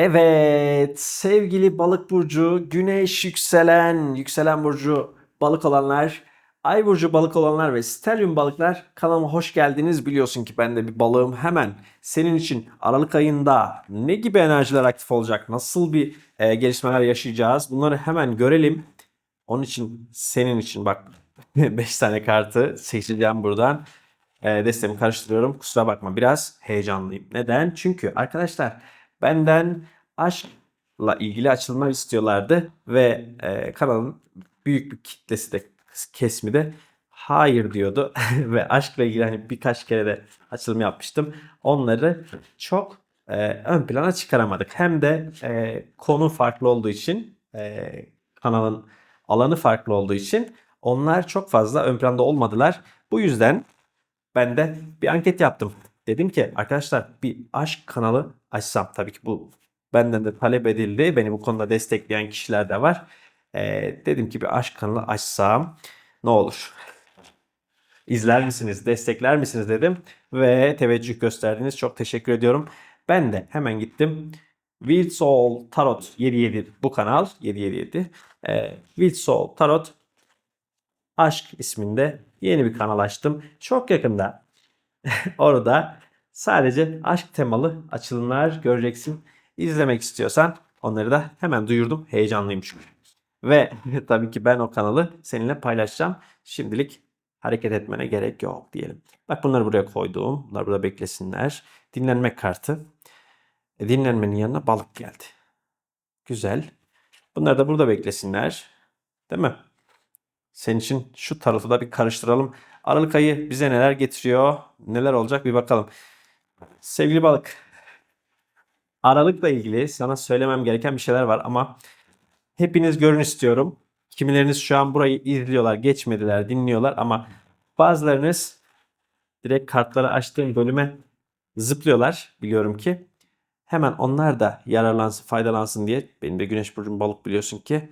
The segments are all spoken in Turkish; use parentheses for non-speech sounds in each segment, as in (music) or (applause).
Evet, sevgili balık burcu, güneş yükselen, yükselen burcu balık olanlar, ay burcu balık olanlar ve stelyum balıklar kanalıma hoş geldiniz. Biliyorsun ki ben de bir balığım hemen senin için Aralık ayında ne gibi enerjiler aktif olacak, nasıl bir e, gelişmeler yaşayacağız bunları hemen görelim. Onun için senin için bak (laughs) 5 tane kartı seçeceğim buradan. E, destemi karıştırıyorum. Kusura bakma biraz heyecanlıyım. Neden? Çünkü arkadaşlar benden aşkla ilgili açılımlar istiyorlardı ve e, kanalın büyük bir kitlesi de kesmi de hayır diyordu (laughs) ve aşkla ilgili hani birkaç kere de açılım yapmıştım. Onları çok e, ön plana çıkaramadık. Hem de e, konu farklı olduğu için e, kanalın alanı farklı olduğu için onlar çok fazla ön planda olmadılar. Bu yüzden ben de bir anket yaptım. Dedim ki arkadaşlar bir aşk kanalı açsam. Tabii ki bu benden de talep edildi. Beni bu konuda destekleyen kişiler de var. Ee, dedim ki bir aşk kanalı açsam ne olur? İzler misiniz, destekler misiniz dedim. Ve teveccüh gösterdiniz. Çok teşekkür ediyorum. Ben de hemen gittim. Wild Soul Tarot 77 bu kanal 777. Ee, Wild Soul Tarot Aşk isminde yeni bir kanal açtım. Çok yakında (laughs) orada sadece aşk temalı açılımlar göreceksin. İzlemek istiyorsan onları da hemen duyurdum. Heyecanlıyım çünkü. Ve (laughs) tabii ki ben o kanalı seninle paylaşacağım. Şimdilik hareket etmene gerek yok diyelim. Bak bunları buraya koydum. Bunlar burada beklesinler. Dinlenme kartı. E, dinlenmenin yanına balık geldi. Güzel. Bunlar da burada beklesinler. Değil mi? Senin için şu tarafı da bir karıştıralım. Aralık ayı bize neler getiriyor? Neler olacak bir bakalım. Sevgili balık. Aralıkla ilgili sana söylemem gereken bir şeyler var ama hepiniz görün istiyorum. Kimileriniz şu an burayı izliyorlar, geçmediler, dinliyorlar ama bazılarınız direkt kartları açtığım bölüme zıplıyorlar biliyorum ki. Hemen onlar da yararlansın, faydalansın diye. Benim de Güneş Burcu'm balık biliyorsun ki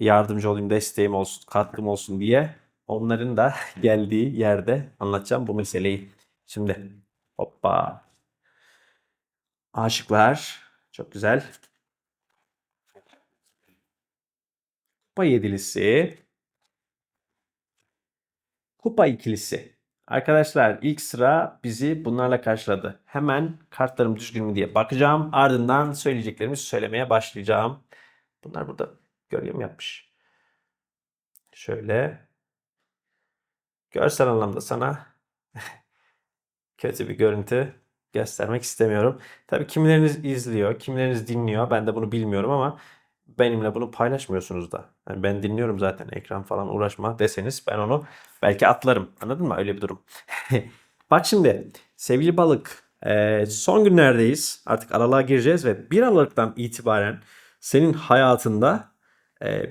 yardımcı olayım, desteğim olsun, katkım olsun diye onların da (laughs) geldiği yerde anlatacağım bu meseleyi. Şimdi hoppa. Aşıklar. Çok güzel. Kupa yedilisi. Kupa ikilisi. Arkadaşlar ilk sıra bizi bunlarla karşıladı. Hemen kartlarım düzgün mü diye bakacağım. Ardından söyleyeceklerimi söylemeye başlayacağım. Bunlar burada gölge yapmış? Şöyle. Görsel anlamda sana (laughs) kötü bir görüntü göstermek istemiyorum. Tabii kimileriniz izliyor, kimileriniz dinliyor. Ben de bunu bilmiyorum ama benimle bunu paylaşmıyorsunuz da. Yani ben dinliyorum zaten ekran falan uğraşma deseniz ben onu belki atlarım. Anladın mı? Öyle bir durum. (laughs) Bak şimdi sevgili balık son günlerdeyiz. Artık aralığa gireceğiz ve 1 Aralık'tan itibaren senin hayatında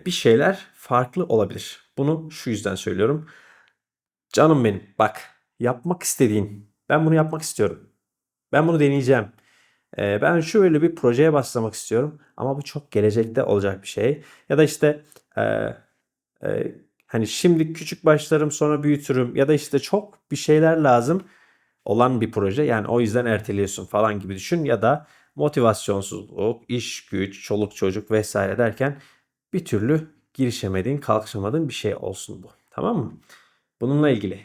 bir şeyler farklı olabilir. Bunu şu yüzden söylüyorum. Canım benim bak yapmak istediğin ben bunu yapmak istiyorum. Ben bunu deneyeceğim. Ee, ben şöyle bir projeye başlamak istiyorum ama bu çok gelecekte olacak bir şey. Ya da işte e, e, hani şimdi küçük başlarım sonra büyütürüm ya da işte çok bir şeyler lazım olan bir proje. Yani o yüzden erteliyorsun falan gibi düşün ya da motivasyonsuzluk, iş güç, çoluk çocuk vesaire derken bir türlü girişemediğin, kalkışamadığın bir şey olsun bu. Tamam mı? Bununla ilgili.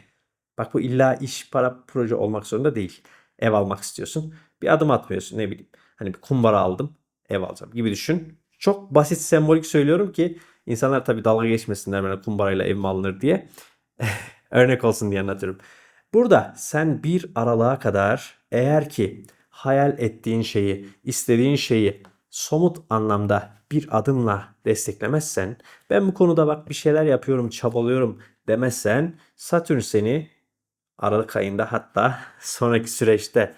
Bak bu illa iş, para, proje olmak zorunda değil. Ev almak istiyorsun. Bir adım atmıyorsun ne bileyim. Hani bir kumbara aldım, ev alacağım gibi düşün. Çok basit sembolik söylüyorum ki insanlar tabii dalga geçmesinler böyle kumbarayla ev mi alınır diye. (laughs) Örnek olsun diye anlatıyorum. Burada sen bir aralığa kadar eğer ki hayal ettiğin şeyi, istediğin şeyi somut anlamda bir adımla desteklemezsen, ben bu konuda bak bir şeyler yapıyorum, çabalıyorum demezsen Satürn seni Aralık ayında hatta (laughs) sonraki süreçte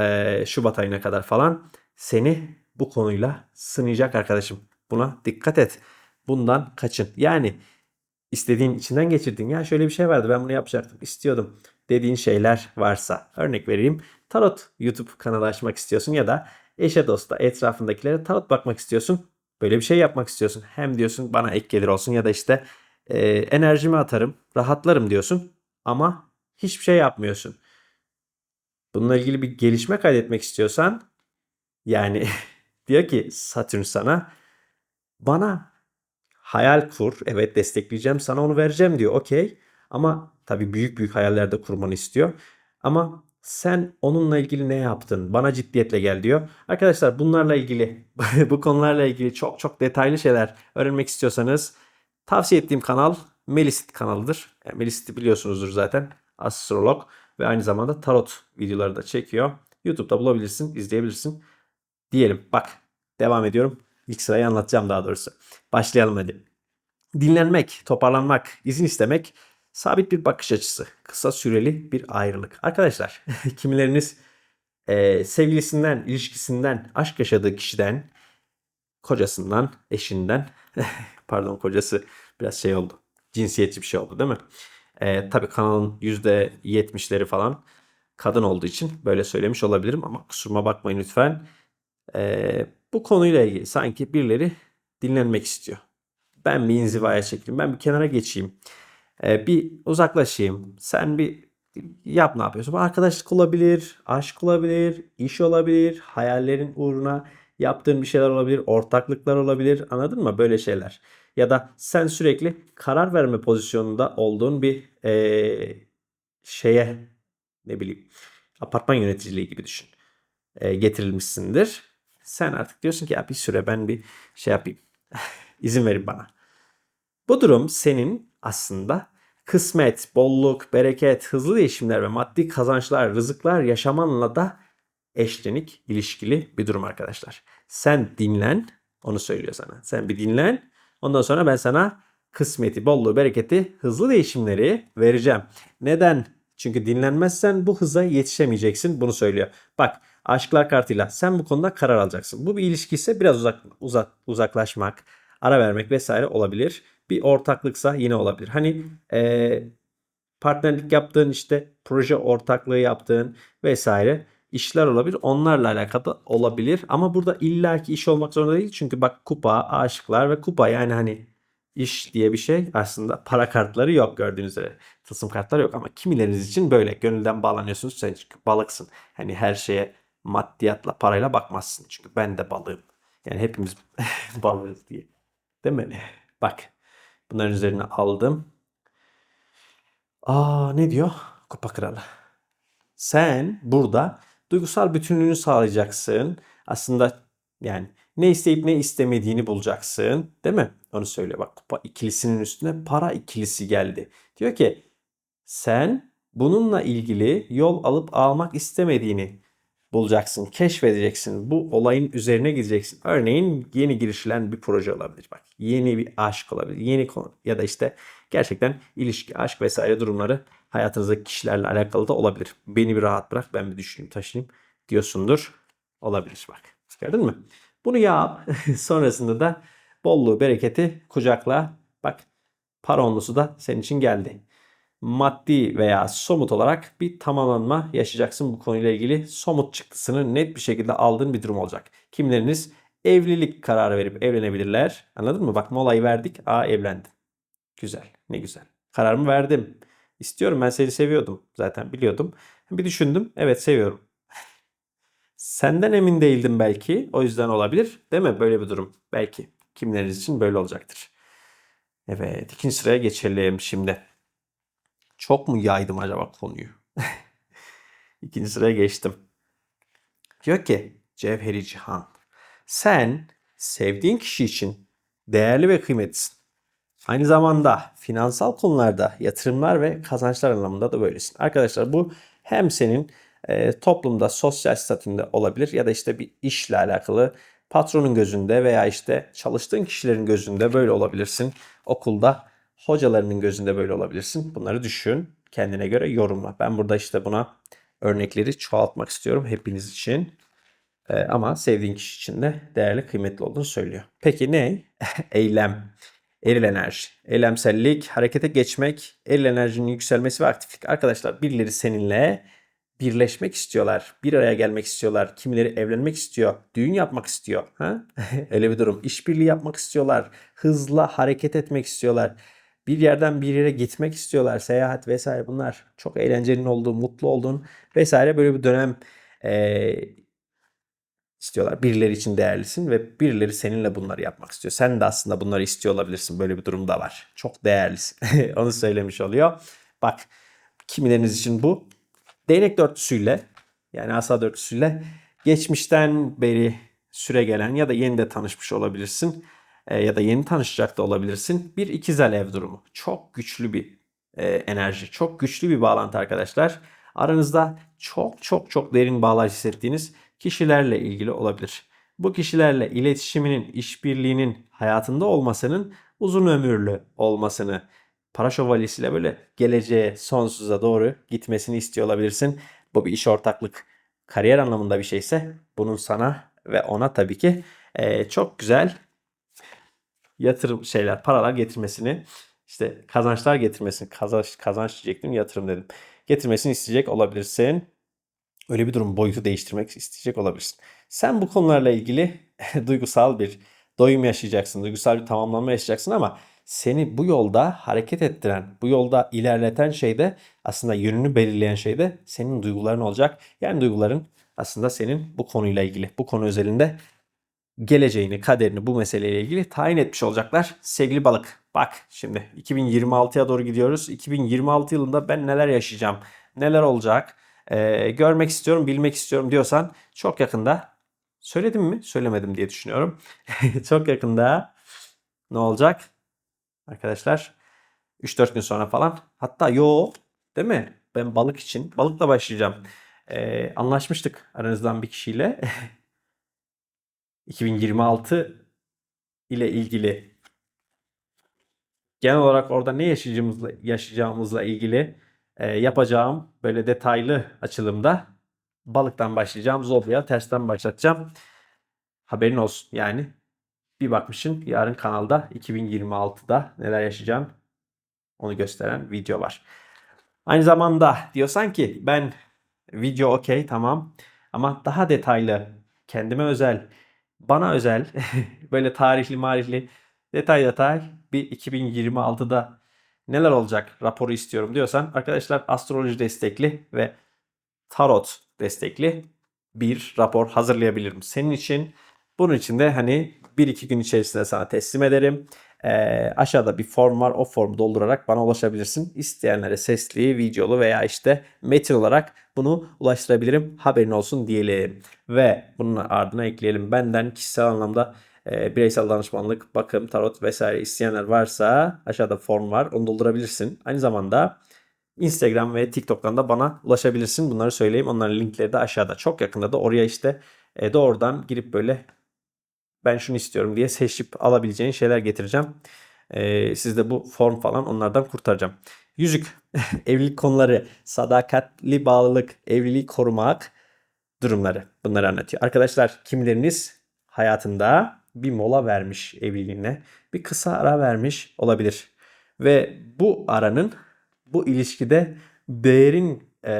e, Şubat ayına kadar falan seni bu konuyla sınayacak arkadaşım. Buna dikkat et. Bundan kaçın. Yani istediğin içinden geçirdiğin ya şöyle bir şey vardı ben bunu yapacaktım istiyordum dediğin şeyler varsa örnek vereyim. Tarot YouTube kanalı açmak istiyorsun ya da eşe dosta etrafındakilere tarot bakmak istiyorsun. Böyle bir şey yapmak istiyorsun. Hem diyorsun bana ek gelir olsun ya da işte e, enerjimi atarım, rahatlarım diyorsun ama hiçbir şey yapmıyorsun. Bununla ilgili bir gelişme kaydetmek istiyorsan yani (laughs) Diyor ki Satürn sana bana hayal kur. Evet destekleyeceğim sana onu vereceğim diyor. Okey. Ama tabii büyük büyük hayaller de kurmanı istiyor. Ama sen onunla ilgili ne yaptın? Bana ciddiyetle gel diyor. Arkadaşlar bunlarla ilgili (laughs) bu konularla ilgili çok çok detaylı şeyler öğrenmek istiyorsanız tavsiye ettiğim kanal Melisit kanalıdır. Yani Melisit'i biliyorsunuzdur zaten. Astrolog ve aynı zamanda tarot videoları da çekiyor. YouTube'da bulabilirsin, izleyebilirsin. Diyelim bak devam ediyorum. İlk sırayı anlatacağım daha doğrusu. Başlayalım hadi. Dinlenmek, toparlanmak, izin istemek sabit bir bakış açısı. Kısa süreli bir ayrılık. Arkadaşlar (laughs) kimileriniz e, sevgilisinden, ilişkisinden, aşk yaşadığı kişiden, kocasından, eşinden, (laughs) pardon kocası biraz şey oldu. Cinsiyetçi bir şey oldu değil mi? E, tabii kanalın %70'leri falan kadın olduğu için böyle söylemiş olabilirim ama kusuruma bakmayın lütfen. E, bu konuyla ilgili sanki birileri dinlenmek istiyor. Ben bir inzivaya çekileyim, ben bir kenara geçeyim. E, bir uzaklaşayım. Sen bir yap ne yapıyorsun? Arkadaşlık olabilir, aşk olabilir, iş olabilir, hayallerin uğruna yaptığın bir şeyler olabilir, ortaklıklar olabilir. Anladın mı? Böyle şeyler. Ya da sen sürekli karar verme pozisyonunda olduğun bir eee, şeye ne bileyim apartman yöneticiliği gibi düşün. Eee, getirilmişsindir. Sen artık diyorsun ki ya bir süre ben bir şey yapayım. (laughs) İzin verin bana. Bu durum senin aslında kısmet, bolluk, bereket, hızlı değişimler ve maddi kazançlar, rızıklar yaşamanla da eşlenik, ilişkili bir durum arkadaşlar. Sen dinlen, onu söylüyor sana. Sen bir dinlen. Ondan sonra ben sana kısmeti, bolluğu, bereketi, hızlı değişimleri vereceğim. Neden? Çünkü dinlenmezsen bu hıza yetişemeyeceksin. Bunu söylüyor. Bak aşklar kartıyla sen bu konuda karar alacaksın. Bu bir ilişki ise biraz uzak, uzak uzaklaşmak, ara vermek vesaire olabilir. Bir ortaklıksa yine olabilir. Hani e, partnerlik yaptığın işte proje ortaklığı yaptığın vesaire işler olabilir. Onlarla alakalı olabilir. Ama burada illaki iş olmak zorunda değil. Çünkü bak kupa, aşıklar ve kupa yani hani iş diye bir şey aslında para kartları yok gördüğünüz üzere. Tılsım kartları yok ama kimileriniz için böyle gönülden bağlanıyorsunuz. Sen çünkü balıksın. Hani her şeye maddiyatla parayla bakmazsın. Çünkü ben de balığım. Yani hepimiz (laughs) balığız diye. Değil mi? Bak bunların üzerine aldım. Aa ne diyor? Kupa kralı. Sen burada duygusal bütünlüğünü sağlayacaksın. Aslında yani ne isteyip ne istemediğini bulacaksın. Değil mi? Onu söylüyor. Bak kupa ikilisinin üstüne para ikilisi geldi. Diyor ki sen bununla ilgili yol alıp almak istemediğini bulacaksın, keşfedeceksin. Bu olayın üzerine gideceksin. Örneğin yeni girişilen bir proje olabilir. Bak yeni bir aşk olabilir. Yeni konu ya da işte gerçekten ilişki, aşk vesaire durumları hayatınızdaki kişilerle alakalı da olabilir. Beni bir rahat bırak ben bir düşüneyim taşıyayım diyorsundur. Olabilir bak. Gördün mü? Bunu yap. (laughs) Sonrasında da bolluğu, bereketi kucakla. Bak paronlusu da senin için geldi. Maddi veya somut olarak bir tamamlanma yaşayacaksın bu konuyla ilgili. Somut çıktısını net bir şekilde aldığın bir durum olacak. Kimleriniz evlilik kararı verip evlenebilirler. Anladın mı? Bak molayı verdik. Aa evlendim. Güzel. Ne güzel. Kararımı verdim. İstiyorum ben seni seviyordum. Zaten biliyordum. Bir düşündüm. Evet seviyorum. (laughs) Senden emin değildim belki. O yüzden olabilir. Değil mi? Böyle bir durum. Belki. Kimleriniz için böyle olacaktır. Evet. ikinci sıraya geçelim şimdi. Çok mu yaydım acaba konuyu? (laughs) İkinci sıraya geçtim. Diyor ki Cevheri Cihan. Sen sevdiğin kişi için değerli ve kıymetlisin. Aynı zamanda finansal konularda yatırımlar ve kazançlar anlamında da böylesin. Arkadaşlar bu hem senin e, toplumda sosyal statünde olabilir ya da işte bir işle alakalı patronun gözünde veya işte çalıştığın kişilerin gözünde böyle olabilirsin. Okulda hocalarının gözünde böyle olabilirsin. Bunları düşün. Kendine göre yorumla. Ben burada işte buna örnekleri çoğaltmak istiyorum hepiniz için. Ee, ama sevdiğin kişi için de değerli, kıymetli olduğunu söylüyor. Peki ne? (laughs) Eylem. Eril enerji. Eylemsellik, harekete geçmek, eril enerjinin yükselmesi ve aktiflik. Arkadaşlar birileri seninle birleşmek istiyorlar. Bir araya gelmek istiyorlar. Kimileri evlenmek istiyor. Düğün yapmak istiyor. Ha? (laughs) Öyle bir durum. İşbirliği yapmak istiyorlar. Hızla hareket etmek istiyorlar. Bir yerden bir yere gitmek istiyorlar. Seyahat vesaire bunlar. Çok eğlencenin olduğu, mutlu olduğun vesaire böyle bir dönem e, istiyorlar. Birileri için değerlisin ve birileri seninle bunları yapmak istiyor. Sen de aslında bunları istiyor olabilirsin. Böyle bir durum da var. Çok değerlisin. (laughs) Onu söylemiş oluyor. Bak kimileriniz için bu değnek dörtlüsüyle yani asa dörtlüsüyle geçmişten beri süre gelen ya da yeni de tanışmış olabilirsin. E, ya da yeni tanışacak da olabilirsin. Bir ikizel ev durumu. Çok güçlü bir e, enerji. Çok güçlü bir bağlantı arkadaşlar. Aranızda çok çok çok derin bağlar hissettiğiniz kişilerle ilgili olabilir. Bu kişilerle iletişiminin, işbirliğinin hayatında olmasının uzun ömürlü olmasını, para şövalyesiyle böyle geleceğe, sonsuza doğru gitmesini istiyor olabilirsin. Bu bir iş ortaklık, kariyer anlamında bir şeyse bunun sana ve ona tabii ki e, çok güzel yatırım şeyler, paralar getirmesini, işte kazançlar getirmesini, kazanç, kazanç diyecektim, yatırım dedim. Getirmesini isteyecek olabilirsin. Öyle bir durum boyutu değiştirmek isteyecek olabilirsin. Sen bu konularla ilgili (laughs) duygusal bir doyum yaşayacaksın, duygusal bir tamamlanma yaşayacaksın ama seni bu yolda hareket ettiren, bu yolda ilerleten şey de aslında yönünü belirleyen şey de senin duyguların olacak. Yani duyguların aslında senin bu konuyla ilgili, bu konu özelinde geleceğini, kaderini bu meseleyle ilgili tayin etmiş olacaklar. Sevgili balık, bak şimdi 2026'ya doğru gidiyoruz. 2026 yılında ben neler yaşayacağım, neler olacak, ee, görmek istiyorum, bilmek istiyorum diyorsan çok yakında söyledim mi? Söylemedim diye düşünüyorum. (laughs) çok yakında ne olacak? Arkadaşlar 3-4 gün sonra falan. Hatta yo değil mi? Ben balık için balıkla başlayacağım. Ee, anlaşmıştık aranızdan bir kişiyle. (laughs) 2026 ile ilgili genel olarak orada ne yaşayacağımızla, yaşayacağımızla ilgili e, yapacağım böyle detaylı açılımda balıktan başlayacağım. Zodya tersten başlatacağım. Haberin olsun yani. Bir bakmışın yarın kanalda 2026'da neler yaşayacağım onu gösteren video var. Aynı zamanda diyorsan ki ben video okey tamam ama daha detaylı kendime özel bana özel (laughs) böyle tarihli marihli detay detay bir 2026'da neler olacak raporu istiyorum diyorsan arkadaşlar astroloji destekli ve tarot destekli bir rapor hazırlayabilirim. Senin için bunun için de hani 1-2 gün içerisinde sana teslim ederim. Ee, aşağıda bir form var. O formu doldurarak bana ulaşabilirsin. İsteyenlere sesli, videolu veya işte metin olarak bunu ulaştırabilirim. Haberin olsun diyelim. Ve bunun ardına ekleyelim. Benden kişisel anlamda e, bireysel danışmanlık, bakım, tarot vesaire isteyenler varsa aşağıda form var. Onu doldurabilirsin. Aynı zamanda Instagram ve TikTok'tan da bana ulaşabilirsin. Bunları söyleyeyim. Onların linkleri de aşağıda. Çok yakında da oraya işte e, doğrudan girip böyle ben şunu istiyorum diye seçip alabileceğin şeyler getireceğim. Ee, siz de bu form falan onlardan kurtaracağım. Yüzük, (laughs) evlilik konuları, sadakatli bağlılık, evliliği korumak durumları bunları anlatıyor. Arkadaşlar kimleriniz hayatında bir mola vermiş evliliğine, bir kısa ara vermiş olabilir. Ve bu aranın bu ilişkide değerin e,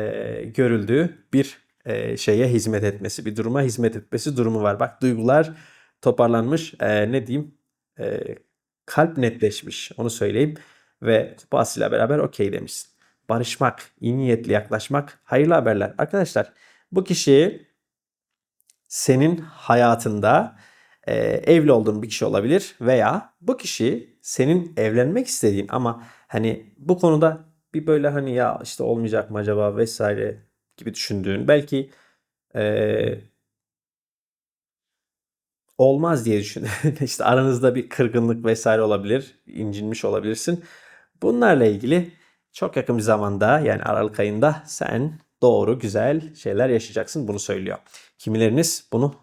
görüldüğü bir e, şeye hizmet etmesi, bir duruma hizmet etmesi durumu var. Bak duygular toparlanmış. E, ne diyeyim? E, kalp netleşmiş. Onu söyleyeyim. Ve kupasıyla beraber okey demişsin. Barışmak, iyi niyetli yaklaşmak, hayırlı haberler. Arkadaşlar bu kişi senin hayatında e, evli olduğun bir kişi olabilir veya bu kişi senin evlenmek istediğin ama hani bu konuda bir böyle hani ya işte olmayacak mı acaba vesaire gibi düşündüğün belki e, olmaz diye düşün. (laughs) işte aranızda bir kırgınlık vesaire olabilir, incinmiş olabilirsin. Bunlarla ilgili çok yakın bir zamanda yani Aralık ayında sen doğru güzel şeyler yaşayacaksın bunu söylüyor. Kimileriniz bunu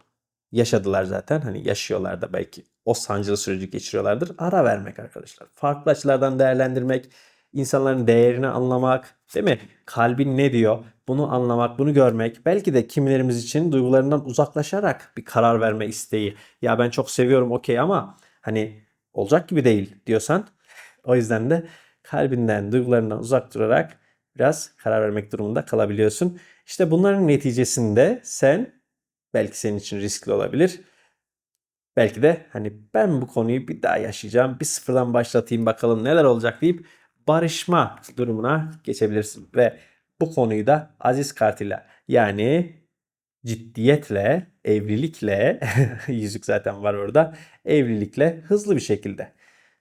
yaşadılar zaten. Hani yaşıyorlar da belki o sancılı süreci geçiriyorlardır. Ara vermek arkadaşlar. Farklı açılardan değerlendirmek, insanların değerini anlamak, değil mi? Kalbin ne diyor? Bunu anlamak, bunu görmek. Belki de kimilerimiz için duygularından uzaklaşarak bir karar verme isteği. Ya ben çok seviyorum okey ama hani olacak gibi değil diyorsan o yüzden de kalbinden, duygularından uzak durarak biraz karar vermek durumunda kalabiliyorsun. İşte bunların neticesinde sen belki senin için riskli olabilir. Belki de hani ben bu konuyu bir daha yaşayacağım. Bir sıfırdan başlatayım bakalım neler olacak deyip barışma durumuna geçebilirsin. Ve bu konuyu da aziz kartıyla yani ciddiyetle, evlilikle, (laughs) yüzük zaten var orada, evlilikle hızlı bir şekilde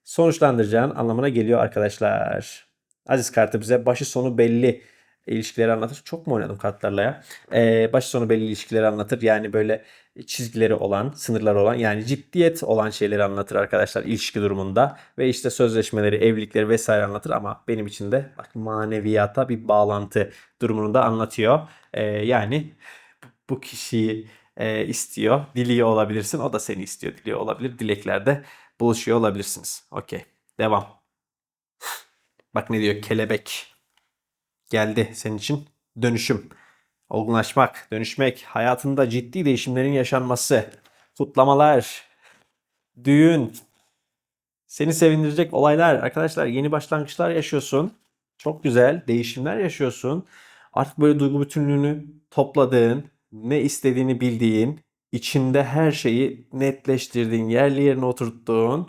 sonuçlandıracağın anlamına geliyor arkadaşlar. Aziz kartı bize başı sonu belli ilişkileri anlatır. Çok mu oynadım kartlarla ya? Ee, başı sonu belli ilişkileri anlatır. Yani böyle çizgileri olan, sınırları olan yani ciddiyet olan şeyleri anlatır arkadaşlar ilişki durumunda. Ve işte sözleşmeleri, evlilikleri vesaire anlatır ama benim için de bak maneviyata bir bağlantı durumunu da anlatıyor. Ee, yani bu kişiyi e, istiyor, diliyor olabilirsin. O da seni istiyor, diliyor olabilir. Dileklerde buluşuyor olabilirsiniz. Okey. Devam. Bak ne diyor? Kelebek. Geldi senin için. Dönüşüm. Olgunlaşmak, dönüşmek, hayatında ciddi değişimlerin yaşanması, kutlamalar, düğün, seni sevindirecek olaylar. Arkadaşlar yeni başlangıçlar yaşıyorsun. Çok güzel değişimler yaşıyorsun. Artık böyle duygu bütünlüğünü topladığın, ne istediğini bildiğin, içinde her şeyi netleştirdiğin, yerli yerine oturttuğun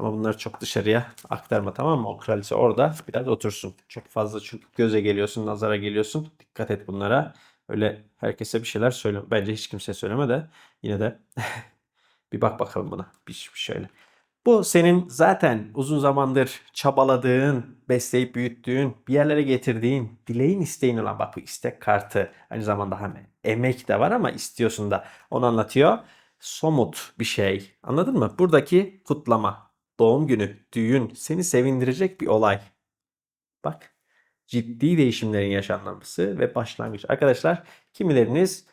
ama bunları çok dışarıya aktarma tamam mı? O kraliçe orada biraz otursun. Çok fazla çünkü göze geliyorsun, nazara geliyorsun. Dikkat et bunlara. Öyle herkese bir şeyler söyle. Bence hiç kimseye söyleme de yine de (laughs) bir bak bakalım buna. Bir, bir şöyle. Bu senin zaten uzun zamandır çabaladığın, besleyip büyüttüğün, bir yerlere getirdiğin, dileğin isteğin olan bak bu istek kartı. Aynı zamanda hani emek de var ama istiyorsun da onu anlatıyor. Somut bir şey. Anladın mı? Buradaki kutlama, doğum günü, düğün seni sevindirecek bir olay. Bak ciddi değişimlerin yaşanması ve başlangıç. Arkadaşlar kimileriniz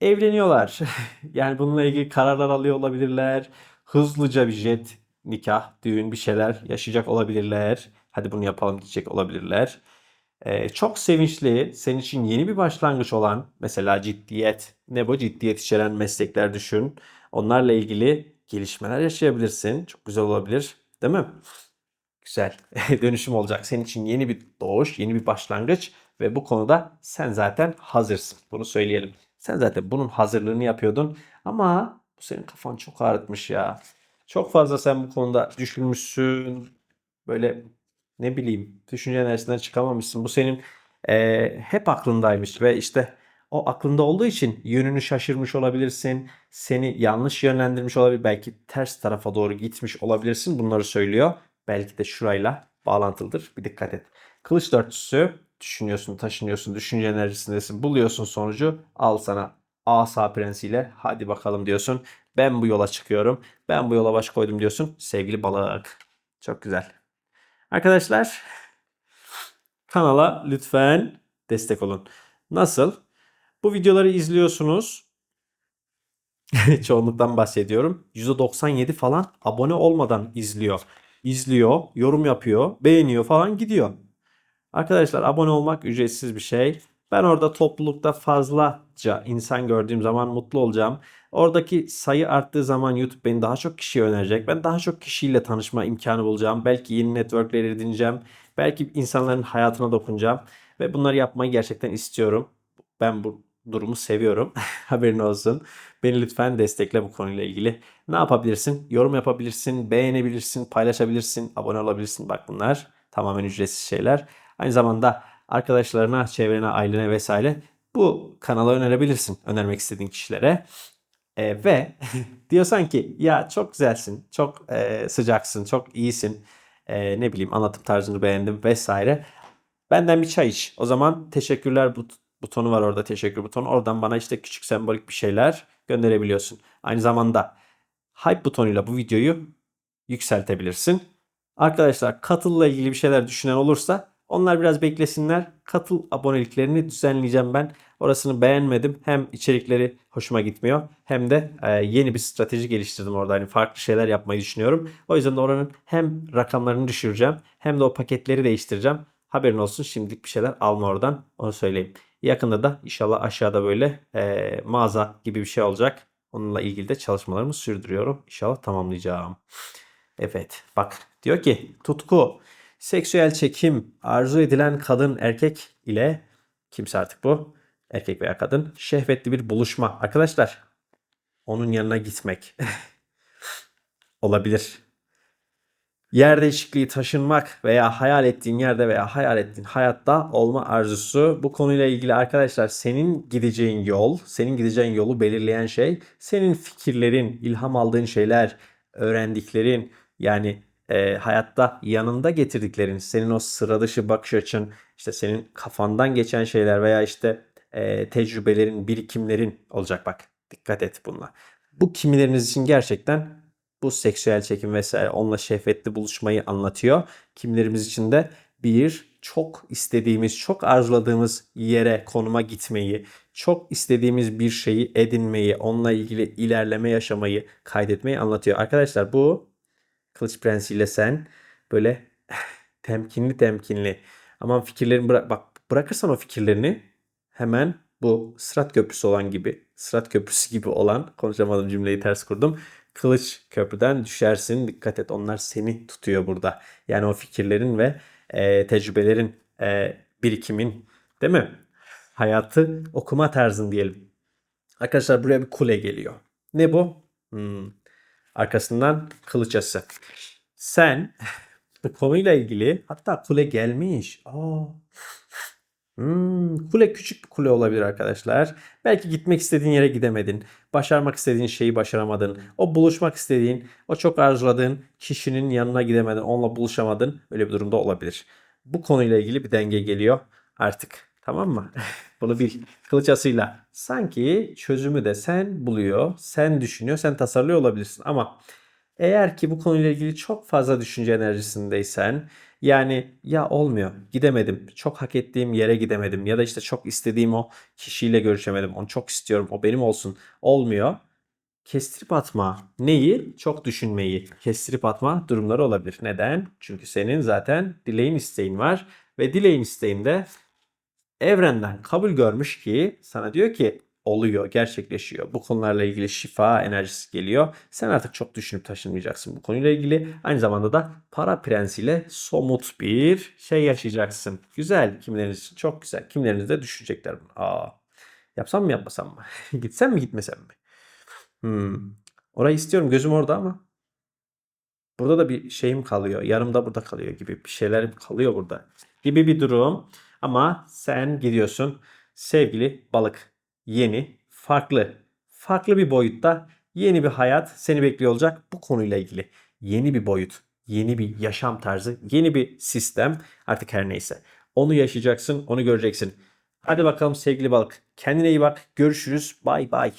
evleniyorlar. (laughs) yani bununla ilgili kararlar alıyor olabilirler. Hızlıca bir jet, nikah, düğün bir şeyler yaşayacak olabilirler. Hadi bunu yapalım diyecek olabilirler. Ee, çok sevinçli, senin için yeni bir başlangıç olan mesela ciddiyet, ne bu ciddiyet içeren meslekler düşün. Onlarla ilgili gelişmeler yaşayabilirsin. Çok güzel olabilir, değil mi? Güzel. (laughs) Dönüşüm olacak. Senin için yeni bir doğuş, yeni bir başlangıç ve bu konuda sen zaten hazırsın. Bunu söyleyelim. Sen zaten bunun hazırlığını yapıyordun ama bu senin kafan çok ağrıtmış ya. Çok fazla sen bu konuda düşünmüşsün. Böyle ne bileyim düşünce enerjisinden çıkamamışsın. Bu senin e, hep aklındaymış ve işte o aklında olduğu için yönünü şaşırmış olabilirsin. Seni yanlış yönlendirmiş olabilir. Belki ters tarafa doğru gitmiş olabilirsin. Bunları söylüyor. Belki de şurayla bağlantılıdır. Bir dikkat et. Kılıç dörtüsü düşünüyorsun, taşınıyorsun, düşünce enerjisindesin. Buluyorsun sonucu. Al sana asa prensiyle hadi bakalım diyorsun. Ben bu yola çıkıyorum. Ben bu yola baş koydum diyorsun. Sevgili balık. Çok güzel. Arkadaşlar kanala lütfen destek olun. Nasıl? Bu videoları izliyorsunuz. (laughs) Çoğunluktan bahsediyorum. %97 falan abone olmadan izliyor. İzliyor, yorum yapıyor, beğeniyor falan gidiyor. Arkadaşlar abone olmak ücretsiz bir şey. Ben orada toplulukta fazlaca insan gördüğüm zaman mutlu olacağım. Oradaki sayı arttığı zaman YouTube beni daha çok kişiye önerecek. Ben daha çok kişiyle tanışma imkanı bulacağım. Belki yeni networkler edineceğim. Belki insanların hayatına dokunacağım. Ve bunları yapmayı gerçekten istiyorum. Ben bu durumu seviyorum. (laughs) Haberin olsun. Beni lütfen destekle bu konuyla ilgili. Ne yapabilirsin? Yorum yapabilirsin, beğenebilirsin, paylaşabilirsin, abone olabilirsin. Bak bunlar tamamen ücretsiz şeyler. Aynı zamanda arkadaşlarına, çevrene, ailene vesaire bu kanala önerebilirsin. Önermek istediğin kişilere. E, ve (laughs) diyorsan ki ya çok güzelsin, çok e, sıcaksın, çok iyisin. E, ne bileyim anlatım tarzını beğendim vesaire. Benden bir çay iç. O zaman teşekkürler but butonu var orada teşekkür butonu. Oradan bana işte küçük sembolik bir şeyler gönderebiliyorsun. Aynı zamanda hype butonuyla bu videoyu yükseltebilirsin. Arkadaşlar katılla ilgili bir şeyler düşünen olursa onlar biraz beklesinler. Katıl aboneliklerini düzenleyeceğim ben. Orasını beğenmedim. Hem içerikleri hoşuma gitmiyor hem de e, yeni bir strateji geliştirdim orada. Hani farklı şeyler yapmayı düşünüyorum. O yüzden de oranın hem rakamlarını düşüreceğim hem de o paketleri değiştireceğim. Haberin olsun şimdilik bir şeyler alma oradan onu söyleyeyim. Yakında da inşallah aşağıda böyle e, mağaza gibi bir şey olacak. Onunla ilgili de çalışmalarımı sürdürüyorum. İnşallah tamamlayacağım. Evet bak diyor ki tutku, seksüel çekim, arzu edilen kadın erkek ile kimse artık bu erkek veya kadın şehvetli bir buluşma. Arkadaşlar onun yanına gitmek (laughs) olabilir. Yer değişikliği, taşınmak veya hayal ettiğin yerde veya hayal ettiğin hayatta olma arzusu. Bu konuyla ilgili arkadaşlar senin gideceğin yol, senin gideceğin yolu belirleyen şey senin fikirlerin, ilham aldığın şeyler, öğrendiklerin yani e, hayatta yanında getirdiklerin, senin o sıra dışı bakış açın, işte senin kafandan geçen şeyler veya işte e, tecrübelerin, birikimlerin olacak bak. Dikkat et bununla. Bu kimileriniz için gerçekten bu seksüel çekim vesaire onunla şehvetli buluşmayı anlatıyor. Kimilerimiz için de bir çok istediğimiz, çok arzuladığımız yere, konuma gitmeyi, çok istediğimiz bir şeyi edinmeyi, onunla ilgili ilerleme yaşamayı, kaydetmeyi anlatıyor. Arkadaşlar bu Kılıç Prensi ile sen böyle (sighs) temkinli temkinli aman fikirlerini bırak bak bırakırsan o fikirlerini hemen bu Sırat Köprüsü olan gibi Sırat Köprüsü gibi olan konuşamadım cümleyi ters kurdum. Kılıç köprüden düşersin. Dikkat et onlar seni tutuyor burada. Yani o fikirlerin ve e, tecrübelerin e, birikimin değil mi? Hayatı okuma tarzın diyelim. Arkadaşlar buraya bir kule geliyor. Ne bu? Hmm. Arkasından kılıçası. Sen (laughs) bu konuyla ilgili hatta kule gelmiş. Aa. Hmm, kule küçük bir kule olabilir arkadaşlar. Belki gitmek istediğin yere gidemedin. Başarmak istediğin şeyi başaramadın. O buluşmak istediğin, o çok arzuladığın kişinin yanına gidemedin. Onunla buluşamadın. Öyle bir durumda olabilir. Bu konuyla ilgili bir denge geliyor artık. Tamam mı? (laughs) Bunu bir kılıç asıyla sanki çözümü de sen buluyor, sen düşünüyor, sen tasarlıyor olabilirsin. Ama eğer ki bu konuyla ilgili çok fazla düşünce enerjisindeysen yani ya olmuyor gidemedim çok hak ettiğim yere gidemedim ya da işte çok istediğim o kişiyle görüşemedim onu çok istiyorum o benim olsun olmuyor. Kestirip atma. Neyi? Çok düşünmeyi. Kestirip atma durumları olabilir. Neden? Çünkü senin zaten dileğin isteğin var ve dileğin isteğinde evrenden kabul görmüş ki sana diyor ki oluyor, gerçekleşiyor. Bu konularla ilgili şifa enerjisi geliyor. Sen artık çok düşünüp taşınmayacaksın bu konuyla ilgili. Aynı zamanda da para prensiyle somut bir şey yaşayacaksın. Güzel. Kimileriniz için çok güzel. Kimileriniz de düşünecekler bunu. Aa, yapsam mı yapmasam mı? (laughs) Gitsem mi gitmesem mi? Hmm. Orayı istiyorum. Gözüm orada ama. Burada da bir şeyim kalıyor. Yarımda burada kalıyor gibi bir şeyler kalıyor burada. Gibi bir durum. Ama sen gidiyorsun sevgili balık. Yeni, farklı, farklı bir boyutta yeni bir hayat seni bekliyor olacak bu konuyla ilgili. Yeni bir boyut, yeni bir yaşam tarzı, yeni bir sistem artık her neyse. Onu yaşayacaksın, onu göreceksin. Hadi bakalım sevgili balık. Kendine iyi bak. Görüşürüz. Bay bay.